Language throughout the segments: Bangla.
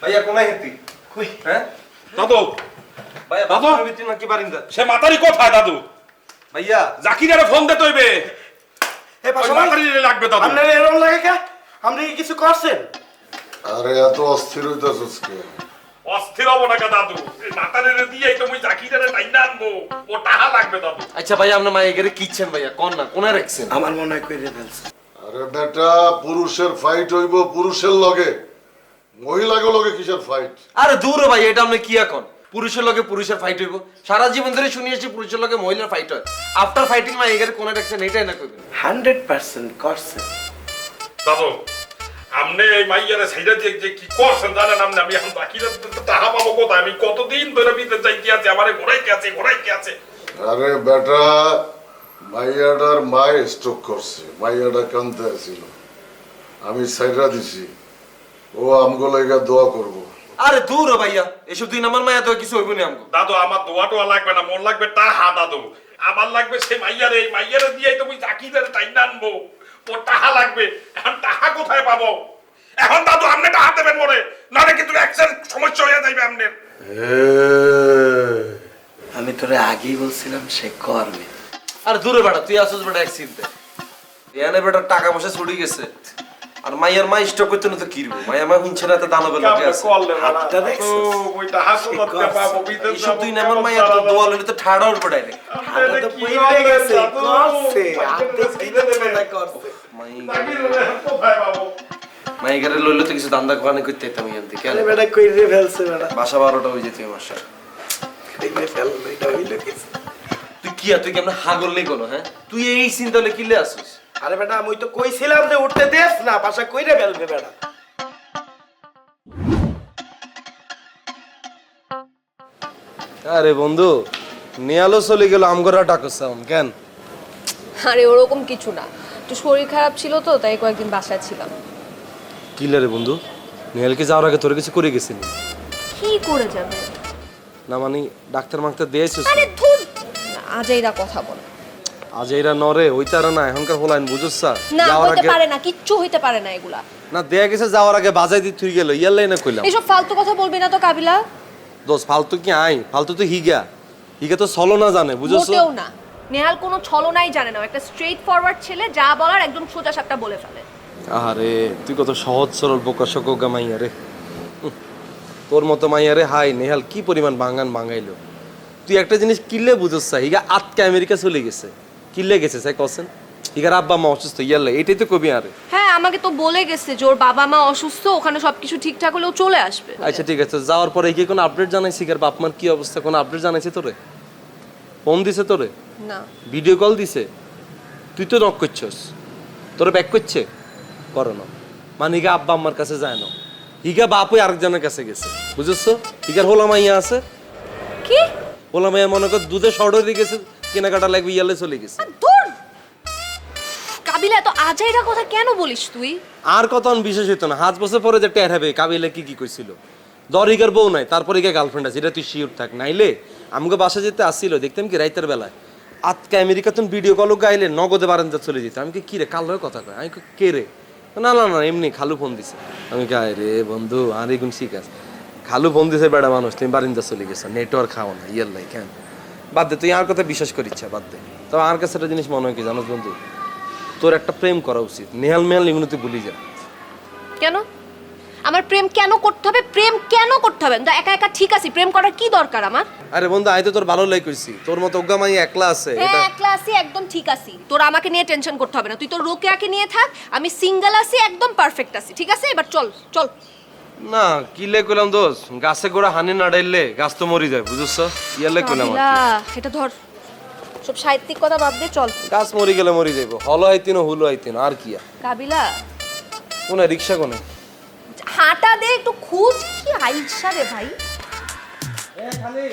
ভাইয়া কোনায় হেতি? কই? হ্যাঁ? দাদু! ভাইয়া ভিতরে নাকি বারিন্দা? সে মাতারি কোথায় দাদু? ভাইয়া। জাকিরারে ফোন দে তৈবে হে পাশা মাতারি লাগবে দাদু। আপনার এরকম লাগে কে? আপনি কি কিছু করছেন? আরে এত অস্থির হইতাছিস কে অস্থির হব না দাদু? দিয়ে তো মুই জাকিরারে টাইনা আনব। ও টাহা লাগবে দাদু। আচ্ছা ভাইয়া আপনার মায়ের গেলে কিচ্ছেন ভাইয়া? কোন না কোনায় রাখছেন? আমার মনে হয় কইরে ফেলছে। আরে বেটা পুরুষের ফাইট হইব পুরুষের লগে। মহিলাকে লগে কিসের ফাইট আরে দূর ভাই এটা আপনি কি এখন? পুরুষের লগে পুরুষের ফাইট হইব। সারা জীবন ধরে শুনি আসছি পুরুষের লগে মহিলার ফাইট হয়। আফটার ফাইটিং মাই এগারে কোনায় রাখছেন এটাই না কইবেন হান্ড্রেড পার্সেন্ট করছেন দাদু আমনে এই মাইয়ারে সাইডা দিয়ে যে কি করছেন জানেন আপনি? আমি এখন জাকিরে টাহা পাবো কোথায়? আমি কতদিন ধরে বিতে চাইতে আছি আমারে ঘোরাইতে আছে ঘোরাইতে আছে। আরে বেটা মাইয়াটার মায় স্ট্রোক করছে। মাইয়াটা কান্দতে আছিল। আমি সাইডা দিছি। ও আমগো লাগা দোয়া করব। আরে দূর হ ভাইয়া এসব দিন আমার মায়া তো কিছু হইব না আমগো। দাদু আমার দোয়া টোয়া লাগবে না মোর লাগবে টাহা দাদু আমার লাগবে সেই মাইয়ারে এই মাইয়ারে দিয়ে তুমি জাকিদের টাইনা আনব। ও টাহা লাগবে এখন টাহা কোথায় পাবো? এখন দাদু আপনি টাহা দেবেন মনে নাহলে কিন্তু অ্যাক্সিডেন্ট সমস্যা হয়ে যাবে আপনার। আমি তোরে আগেই বলছিলাম সে করবে। আর দূরে বেটা তুই আসছিস বেটা এক চিনতে এনে বেটা টাকা পয়সা ছুটি গেছে। আর মাইয়ার মা স্টক করতে না তো কিরবো মাইয়া মা না তো দানবের লোকে আছে। হাতটা দেখছ? মাইয়া তো দোয়া লইলে তো ঠাড়া উঠবে ডাইরেক্ট হাতটা তো পইরে গেছে করছে হাত দেখতে তো করছে। মাই গেরে লইলে তো কিছু দান্দা খাওয়ানি করতে যেতাম ইয়ান থেকে আরে বেটা কইরে ফেলছে বেটা। বাসা বারোটা হয়ে যেত আমার সাথে কইরে ফেলল এটা হইল কিছু তুই কি তুই কেমন হাগল নেই কোনো হ্যাঁ? তুই এই চিন্তা হলে কিলে আসিস? আরে বেটা আমি তো কইছিলাম যে উঠতে দেস না পাশা কইরে ফেলবে বেটা। আরে বন্ধু নিয়ালো চলে গেল আমগরা ডাকছে কেন? আরে ওরকম কিছু না। তো শরীর খারাপ ছিল তো তাই কয়েকদিন বাসায় ছিলাম। কিলে রে বন্ধু নিয়ালকে যাওয়ার আগে তোর কিছু করে গেছিলি? কি করে যাবে? না মানে ডাক্তার মাক্তার দিয়েছিস? আরে ধুর! আজাইরা কথা বল। আজ এরা নরে না এখনকার হলাইন বুঝছ না যাওয়ার হতে আগে পারে না কিচ্ছু হইতে পারে না এগুলা। না দেয়া গেছে যাওয়ার আগে বাজাই তুই গেল কইলাম। এসব ফালতু কথা বলবি না তো কাবিলা। দোষ ফালতু কি আই? ফালতু তো হিগা। হিগা তো না জানে বুঝছ মোটেও না। নেহাল কোনো ছলনাই জানে না একটা ফরওয়ার্ড ছেলে যা বলার একদম সোজা সাপটা বলে ফেলে। আরে তুই কত সহজ সরল বোকা শোকা মাইয়া রে। তোর মতো মাইয়া রে হাই নেহাল কি পরিমাণ বাঙ্গান বাঙ্গাইলো তুই একটা জিনিস কিল্লে বুঝছ হিগা আটকা আমেরিকা চলে গেছে। কিল্লে গেছে সাই কসেন? হিগার আব্বা মা অসুস্থ ইয়াল্লে এটাই তো কবি আরে। হ্যাঁ আমাকে তো বলে গেছে যে ওর বাবা মা অসুস্থ ওখানে সবকিছু ঠিকঠাক হলেও চলে আসবে। আচ্ছা ঠিক আছে যাওয়ার পরে কি কোনো আপডেট জানাইছি কার বাপ মার কি অবস্থা? কোনো আপডেট জানাইছে তোরে? ফোন দিছে তোরে? না। ভিডিও কল দিছে? তুই তো নক করছস। তোরে ব্যাক করছে? করো না। মানে হিগা আব্বা আম্মার কাছে যায় না। হিগা বাপই আরেকজনের কাছে গেছে। বুঝেছ? হিগার হোলা মাইয়া আছে? কি? হোলা মাইয়া মনে কর দুধে শর্টে গেছে। কেনাকাটা লাগবে ইয়ালে চলে গেছে। দূর কাবিলা এত আজাইরা কথা কেন বলিস তুই? আর কত বিশেষ হইতো না। হাত বছর পরে যে টের হবে কাবিলে কি কি কইছিল? দর হিগার বউ নাই তারপরে হিগা গার্লফ্রেন্ড আছে এটা তুই শিওর থাক। নাইলে আমাকে বাসা যেতে আসছিল দেখতাম কি রাইতের বেলায়। আজকে আমেরিকা তুমি ভিডিও কলও গাইলে নগদে বারান্দা চলে যেত। আমি কি কি রে কাল কথা কয়? আমি কে রে? না না না এমনি খালু ফোন দিছে। আমি কে রে বন্ধু আর এগুন শিখ আছে খালু ফোন দিছে বেড়া মানুষ তুমি বারিন্দা চলে গেছো নেটওয়ার্ক খাও না ইয়ার লাই কেন? বাদ দে তুই আমার কথা বিশ্বাস করিচ্ছা বাদ দে। তবে আমার কাছে একটা জিনিস মনে হয় কি জানোস বন্ধু? তোর একটা প্রেম করা উচিত। নেহাল মেহাল এগুলো তুই ভুলি যা কেন? আমার প্রেম কেন করতে হবে? প্রেম কেন করতে হবে? না একা একা ঠিক আছে প্রেম করার কি দরকার আমার? আরে বন্ধু আমি তো তোর ভালো লাই কইছি। তোর মতো অজ্ঞা মাই একলা আছে হ্যাঁ একলা আছি একদম ঠিক আছি। তোর আমাকে নিয়ে টেনশন করতে হবে না। তুই তোর রোকেয়াকে নিয়ে থাক আমি সিঙ্গেল আছি একদম পারফেক্ট আছি ঠিক আছে? এবার চল চল। না কি লে কইলাম দোষ গাছে গোড়া হানি না ডাইলে গাছ তো মরি যায় বুঝছ? ইয়ালে কইলাম এটা ধর। সব সাহিত্যিক কথা বাদ দে চল। গাছ মরি গেলে মরি যাইব হলো আইতিন হুলো আইতিন আর কি? কাবিলা। কোনে রিক্সা কোনে? হাঁটা দে একটু খুঁজ কি আইসা রে ভাই। হ্যালো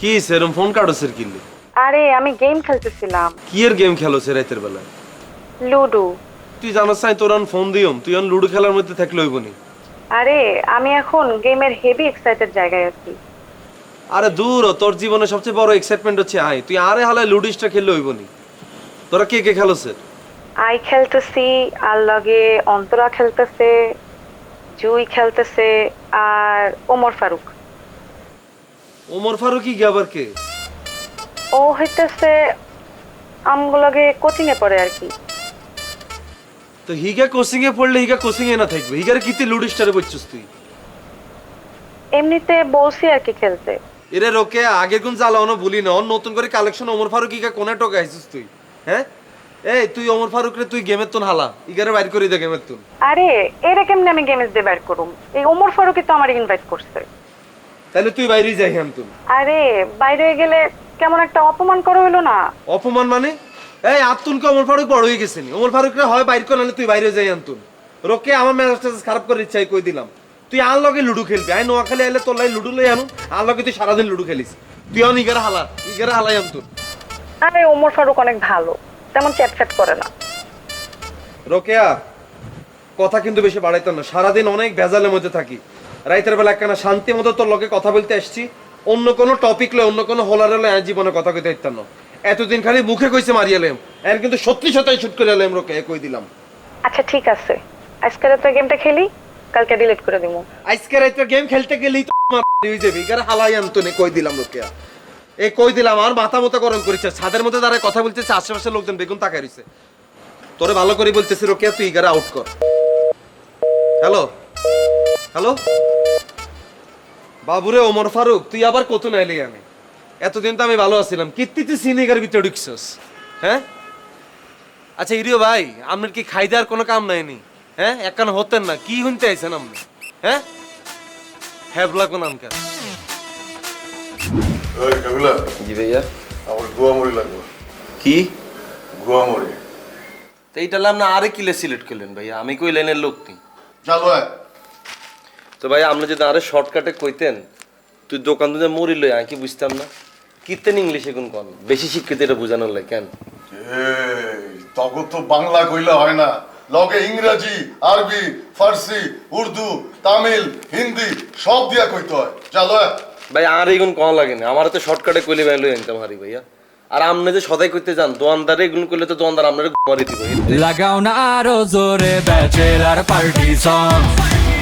কি সেরম ফোন কাটো সের কিনলি আরে আমি গেম খেলতেছিলাম। কি এর গেম খেলো সে রাতের বেলা লুডো। তুই জানাস নাই তোর ফোন দিওম তুই আন লুডো খেলার মধ্যে থাকলে হইব নি। আরে আমি এখন গেমের হেভি এক্সাইটেড জায়গায় আছি। আরে দূর তোর জীবনে সবচেয়ে বড় এক্সাইটমেন্ট হচ্ছে আই। তুই আরে হালায় লুডিসটা খেললে হইব নি। তোরা কে কে খেলো স্যার আই খেলতেছি আর লগে অন্তরা খেলতেছে জুই খেলতেছে আর ওমর ফারুক। ওমর ফারুকি কি আবার কে? ও হইতেছে আমগুলোকে কোচিং এ পড়ে আর কি। তো হিগা কোচিং এ পড়লে হিগা কোচিং এ না থাকবে। হিগার কিতে লুডিস্টারে বলছিস তুই? এমনিতে বলছি আর কি খেলতে। এরে রোকে আগের কোন জ্বালানো বলি না। নতুন করে কালেকশন ওমর ফারুক ইগা কোনে টোকা আইছিস তুই? হ্যাঁ? এই তুই ওমর ফারুক রে তুই গেমের তুন হালা। ইগারে বাইর করে দে গেমের তুন। আরে এরা কেমনে আমি গেমস দিয়ে বের করুম? এই ওমর ফারুকই তো আমার ইনভাইট করছে। তাহলে তুই বাইরেই যাই হ্যাম তুন আরে বাইরে গেলে কেমন একটা অপমান করা হইল না? অপমান মানে? এই আতুনকে ওমর ফারুক বড় হয়ে গেছে নি? ওমর ফারুক রে হয় বাইর করে তুই বাইরে যাই আনতুন রোকে আমার মেজাজটা খারাপ করে ইচ্ছাই কই দিলাম। তুই আর লগে লুডু খেলবি। আই নোয়াখালী আইলে তোর লাই লুডু লই আনুন আর লগে তুই সারাদিন লুডু খেলিস। তুই অন ইগারে হালা ইগারে হালাই আনতুন আরে ওমর ফারুক অনেক ভালো। তেমন চ্যাট চ্যাট করে না। রোকেয়া কথা কিন্তু বেশি বাড়াইতো না। সারাদিন অনেক ভেজালের মধ্যে থাকি। রাইতের বেলা একখানা শান্তি মতো তোর লগে কথা বলতে আসছি। অন্য কোনো টপিক লয় অন্য কোনো হোলারে লয় জীবনে কথা কইতে ইত্যান্ন এতদিন খালি মুখে কইছে মারিয়ালেম এর কিন্তু সত্যি সত্যি শুট করে এলাম রোকে কই দিলাম। আচ্ছা ঠিক আছে। আজকে তো গেমটা খেলি? কালকে ডিলিট করে দিবো আজকে রাইতে গেম খেলতে গেলেই তো হয়ে যাবে। এখানে হালাই আনতো নে কই দিলাম রোকেয়া এ কই দিলাম আর মাথা মতো গরম করেছে ছাদের মধ্যে দাঁড়ায় কথা বলতেছে আশেপাশের লোকজন বেগুন তাকাই রইছে। তোরে ভালো করে বলতেছি রোকেয়া তুই ইগারে আউট কর। Hello hello? বাবুরে ওমর ফারুক তুই আবার কত নাইলি আমি এতদিন তো আমি ভালো আছিলাম। কীর্তিতে সিনেগার ভিতরে ঢুকছস হ্যাঁ? আচ্ছা ইরিও ভাই আপনার কি খাই দেওয়ার কোনো কাম নাইনি হ্যাঁ? একখান হতেন না কি শুনতে আইছেন আপনি? হ্যাঁ? হ্যাবলা কোন ওই জি ভাইয়া। আমার গুয়ামরি লাগবে। কি? গুয়ামরি তো এইটা আপনি আরে কিলে সিলেক্ট করলেন ভাইয়া? আমি কই লাইনের লোক নেই চালু তো ভাই আপনি যদি আরে শর্টকাটে কইতেন তুই দোকান দুধে মরি লই আমি কি বুঝতাম না? কীর্তেন ইংলিশে কোন কন? বেশি শিক্ষিত এটা বোঝানোর লাগে কেন? এই তখন তো বাংলা কইলে হয় না। লগে ইংরেজি আরবি ফার্সি উর্দু তামিল হিন্দি সব দিয়া কইতে হয়। চলো। ভাই আর এগুন কম লাগে না? আমার তো শর্টকাটে কইলে ভাই লই আনতাম হারি ভাইয়া। আর আপনি যে সদাই করতে যান দোয়ানদারে এগুলো করলে তো দোয়ানদার আপনার ঘুমারি দিব। লাগাও না আরও জোরে ব্যাচেলার পার্টি সং